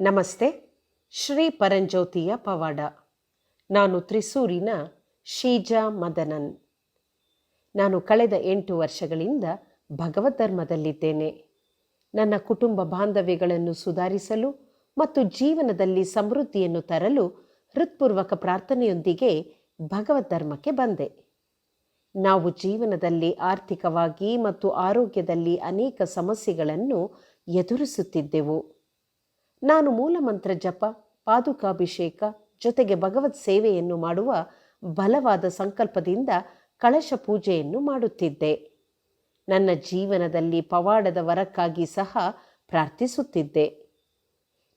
ನಮಸ್ತೆ, ಶ್ರೀ ಪರಂಜ್ಯೋತಿಯ ಪವಾಡ. ನಾನು ತ್ರಿಸೂರಿನ ಶೀಜಾ ಮದನನ್. ನಾನು ಕಳೆದ ಎಂಟು ವರ್ಷಗಳಿಂದ ಭಗವದ್ಧರ್ಮದಲ್ಲಿದ್ದೇನೆ. ನನ್ನ ಕುಟುಂಬ ಬಾಂಧವ್ಯಗಳನ್ನು ಸುಧಾರಿಸಲು ಮತ್ತು ಜೀವನದಲ್ಲಿ ಸಮೃದ್ಧಿಯನ್ನು ತರಲು ಹೃತ್ಪೂರ್ವಕ ಪ್ರಾರ್ಥನೆಯೊಂದಿಗೆ ಭಗವದ್ಧರ್ಮಕ್ಕೆ ಬಂದೆ. ನಾವು ಜೀವನದಲ್ಲಿ ಆರ್ಥಿಕವಾಗಿ ಮತ್ತು ಆರೋಗ್ಯದಲ್ಲಿ ಅನೇಕ ಸಮಸ್ಯೆಗಳನ್ನು ಎದುರಿಸುತ್ತಿದ್ದೆವು. ನಾನು ಮೂಲಮಂತ್ರ ಜಪ, ಪಾದುಕಾಭಿಷೇಕ ಜೊತೆಗೆ ಭಗವತ್ ಸೇವೆಯನ್ನು ಮಾಡುವ ಬಲವಾದ ಸಂಕಲ್ಪದಿಂದ ಕಳಶ ಪೂಜೆಯನ್ನು ಮಾಡುತ್ತಿದ್ದೆ. ನನ್ನ ಜೀವನದಲ್ಲಿ ಪವಾಡದ ವರಕ್ಕಾಗಿ ಸಹ ಪ್ರಾರ್ಥಿಸುತ್ತಿದ್ದೆ.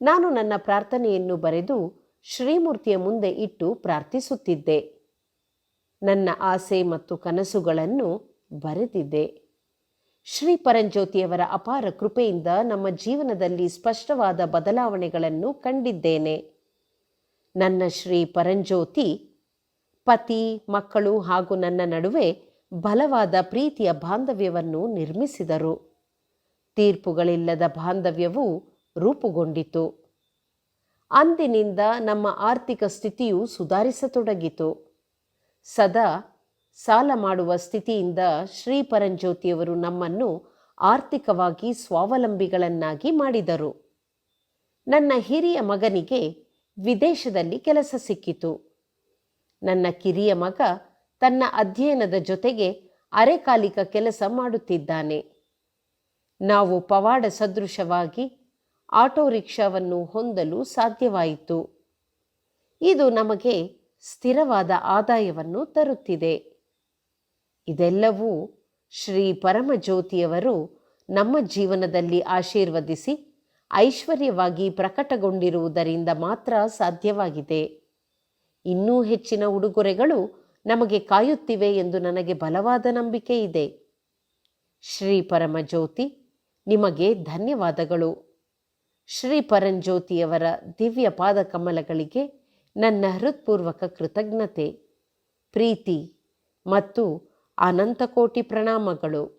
ನಾನು ನನ್ನ ಪ್ರಾರ್ಥನೆಯನ್ನು ಬರೆದು ಶ್ರೀಮೂರ್ತಿಯ ಮುಂದೆ ಇಟ್ಟು ಪ್ರಾರ್ಥಿಸುತ್ತಿದ್ದೆ. ನನ್ನ ಆಸೆ ಮತ್ತು ಕನಸುಗಳನ್ನು ಬರೆದಿದ್ದೆ. ಶ್ರೀ ಪರಂಜ್ಯೋತಿಯವರ ಅಪಾರ ಕೃಪೆಯಿಂದ ನಮ್ಮ ಜೀವನದಲ್ಲಿ ಸ್ಪಷ್ಟವಾದ ಬದಲಾವಣೆಗಳನ್ನು ಕಂಡಿದ್ದೇನೆ. ನನ್ನ ಶ್ರೀ ಪರಂಜ್ಯೋತಿ, ಪತಿ, ಮಕ್ಕಳು ಹಾಗೂ ನನ್ನ ನಡುವೆ ಬಲವಾದ ಪ್ರೀತಿಯ ಬಾಂಧವ್ಯವನ್ನು ನಿರ್ಮಿಸಿದರು. ತೀರ್ಪುಗಳಿಲ್ಲದ ಬಾಂಧವ್ಯವು ರೂಪುಗೊಂಡಿತು. ಅಂದಿನಿಂದ ನಮ್ಮ ಆರ್ಥಿಕ ಸ್ಥಿತಿಯು ಸುಧಾರಿಸತೊಡಗಿತು. ಸದಾ ಸಾಲ ಮಾಡುವ ಸ್ಥಿತಿಯಿಂದ ಶ್ರೀ ಪರಂಜ್ಯೋತಿಯವರು ನಮ್ಮನ್ನು ಆರ್ಥಿಕವಾಗಿ ಸ್ವಾವಲಂಬಿಗಳನ್ನಾಗಿ ಮಾಡಿದರು. ನನ್ನ ಹಿರಿಯ ಮಗನಿಗೆ ವಿದೇಶದಲ್ಲಿ ಕೆಲಸ ಸಿಕ್ಕಿತು. ನನ್ನ ಕಿರಿಯ ಮಗ ತನ್ನ ಅಧ್ಯಯನದ ಜೊತೆಗೆ ಅರೆಕಾಲಿಕ ಕೆಲಸ ಮಾಡುತ್ತಿದ್ದಾನೆ. ನಾವು ಪವಾಡ ಸದೃಶವಾಗಿ ಆಟೋ ರಿಕ್ಷಾವನ್ನು ಹೊಂದಲು ಸಾಧ್ಯವಾಯಿತು. ಇದು ನಮಗೆ ಸ್ಥಿರವಾದ ಆದಾಯವನ್ನು ತರುತ್ತಿದೆ. ಇದೆಲ್ಲವೂ ಶ್ರೀ ಪರಮಜ್ಯೋತಿಯವರು ನಮ್ಮ ಜೀವನದಲ್ಲಿ ಆಶೀರ್ವದಿಸಿ ಐಶ್ವರ್ಯವಾಗಿ ಪ್ರಕಟಗೊಂಡಿರುವುದರಿಂದ ಮಾತ್ರ ಸಾಧ್ಯವಾಗಿದೆ. ಇನ್ನೂ ಹೆಚ್ಚಿನ ಉಡುಗೊರೆಗಳು ನಮಗೆ ಕಾಯುತ್ತಿವೆ ಎಂದು ನನಗೆ ಬಲವಾದ ನಂಬಿಕೆ ಇದೆ. ಶ್ರೀ ಪರಮಜ್ಯೋತಿ, ನಿಮಗೆ ಧನ್ಯವಾದಗಳು. ಶ್ರೀ ಪರಂಜ್ಯೋತಿಯವರ ದಿವ್ಯ ಪಾದಕಮಲಗಳಿಗೆ ನನ್ನ ಹೃತ್ಪೂರ್ವಕ ಕೃತಜ್ಞತೆ. ಪ್ರೀತಿ ಮತ್ತು ಅನಂತಕೋಟಿ ಪ್ರಣಾಮಗಳು.